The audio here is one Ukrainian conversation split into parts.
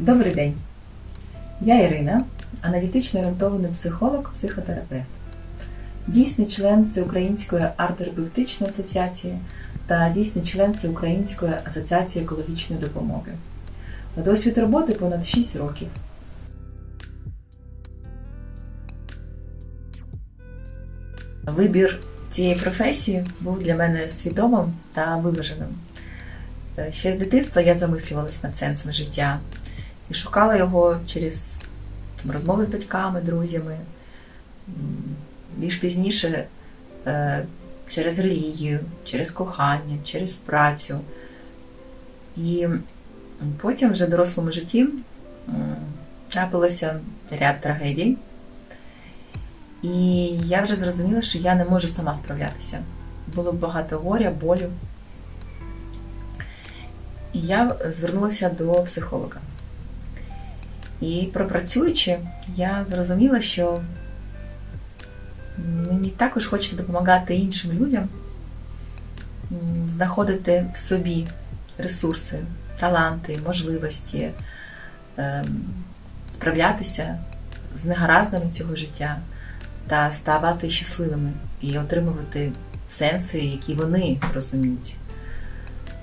Добрий день. Я Ірина, аналітично орієнтований психолог, психотерапевт, дійсний член Всеукраїнської арт-терапевтичної асоціації та дійсний член Всеукраїнської асоціації екологічної допомоги. Досвід роботи понад 6 років. Вибір цієї професії був для мене свідомим та виваженим. Е, Ще з дитинства я замислювалась над сенсом життя і шукала його через розмови з батьками, друзями, більш пізніше е, через релігію, через кохання, через працю. І потім вже в дорослому житті трапилося ряд трагедій. І я вже зрозуміла, що я не можу сама справлятися. Було багато горя, болю. І я звернулася до психолога. І пропрацюючи, я зрозуміла, що мені також хочеться допомагати іншим людям знаходити в собі ресурси, таланти, можливості, ем, справлятися з негараздами цього життя та ставати щасливими і отримувати сенси, які вони розуміють.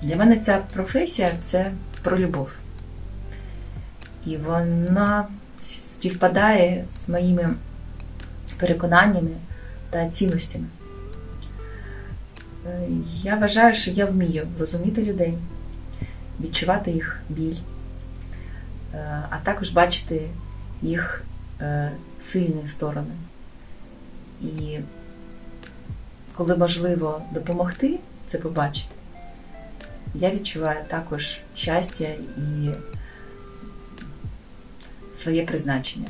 Для мене ця професія це про любов. І вона співпадає з моїми переконаннями та цінностями. Е, Я вважаю, що я вмію розуміти людей, відчувати їх біль, е, а також бачити їх е, сильні сторони. І коли можливо допомогти це побачити, я відчуваю також щастя і своє призначення.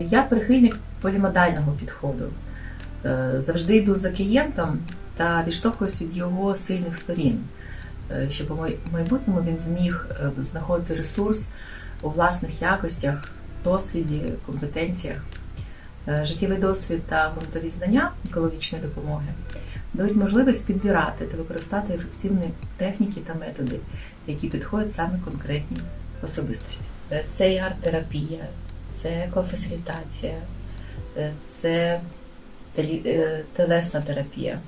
Я прихильник полімодального підходу. Е, Завжди йду за клієнтом та відштовхуюсь від його сильних сторін, е, щоб у майбутньому він зміг е, знаходити ресурс у власних якостях, досвіді, компетенціях. Життєвий досвід та ґрунтові знання екологічної допомоги дають можливість підбирати та використати ефективні техніки та методи, які підходять саме конкретній особистості. Е, Це і арт-терапія, це екофасилітація, е, це е, телесна терапія,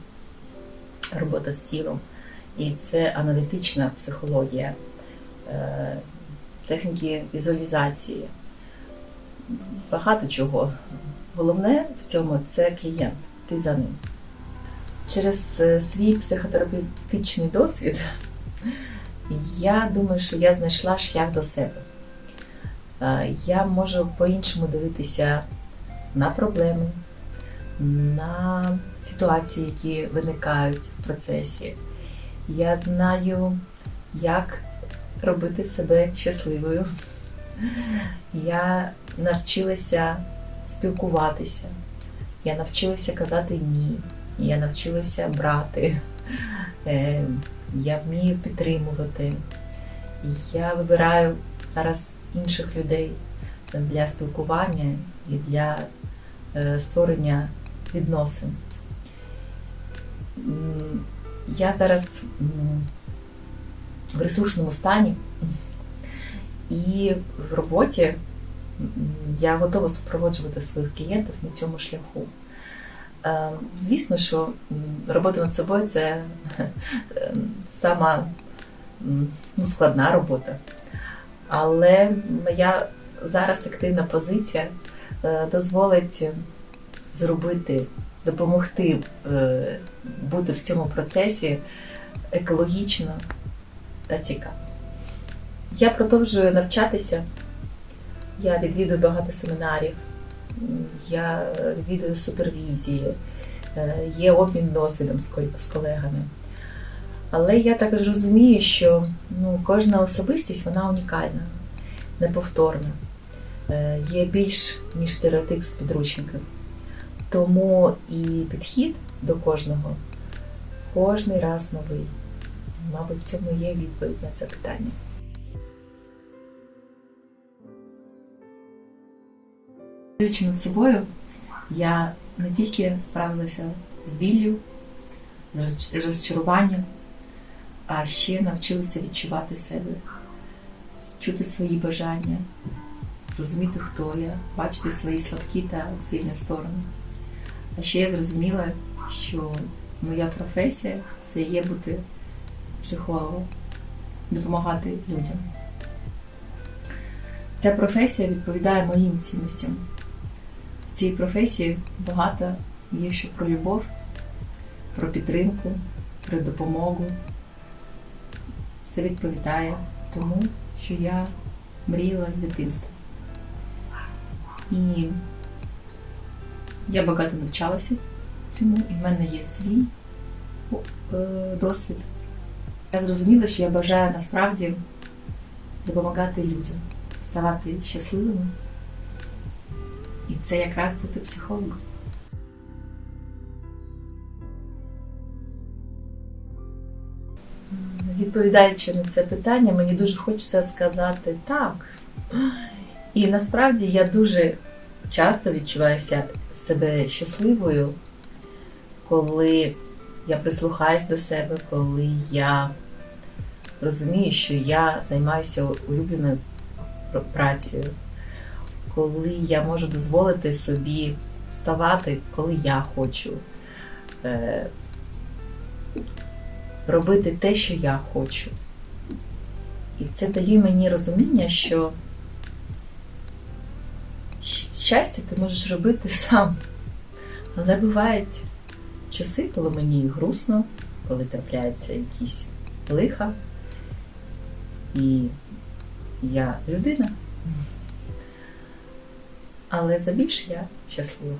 робота з тілом, і це аналітична психологія, техніки візуалізації. Багато чого. Головне в цьому це клієнт, ти за ним. Через е, свій психотерапевтичний досвід я думаю, що я знайшла шлях до себе. Е, Я можу по-іншому дивитися на проблеми, на ситуації, які виникають в процесі. Я знаю, як робити себе щасливою. Я навчилася спілкуватися. Я навчилася казати ні. Я навчилася брати. Е, Я вмію підтримувати. Я вибираю зараз інших людей для спілкування і для е, створення відносин. Я зараз в ресурсному стані і в роботі я готова супроводжувати своїх клієнтів на цьому шляху. Е, Звісно, що робота над собою це е, сама ну, складна робота. Але моя зараз активна позиція е, дозволить зробити, допомогти е, бути в цьому процесі екологічно та цікаво. Я продовжую навчатися. Я відвідую багато семінарів, я відвідую супервізії, е, є обмін досвідом з колегами. Але я також розумію, що ну, кожна особистість вона унікальна, неповторна, Е, є більш ніж стереотип з підручника. Тому і підхід до кожного кожний раз новий. Мабуть, в цьому є відповідь на це питання. Працюючи над собою, я не тільки справилася з біллю, з розчаруванням, а ще навчилася відчувати себе, чути свої бажання, розуміти, хто я, бачити свої слабкі та сильні сторони. А ще я зрозуміла, що моя професія це є бути психологом, допомагати людям. Ця професія відповідає моїм цінностям. Цій професії багато є що про любов, про підтримку, про допомогу. Це відповідає тому, що я мріяла з дитинства. І я багато навчалася цьому, і в мене є свій е, досвід. Я зрозуміла, що я бажаю насправді допомагати людям, ставати щасливими. І це якраз бути психологом. Відповідаючи на це питання, мені дуже хочеться сказати так. І насправді я дуже часто відчуваю ся- себе щасливою, коли я прислухаюсь до себе, коли я розумію, що я займаюся улюбленою працею, коли я можу дозволити собі вставати, коли я хочу, е, робити те, що я хочу. І це дає мені розуміння, що щастя ти можеш робити сам. Але бувають часи, коли мені грустно, коли трапляються якісь лиха. І я людина. Але за більш я щаслива.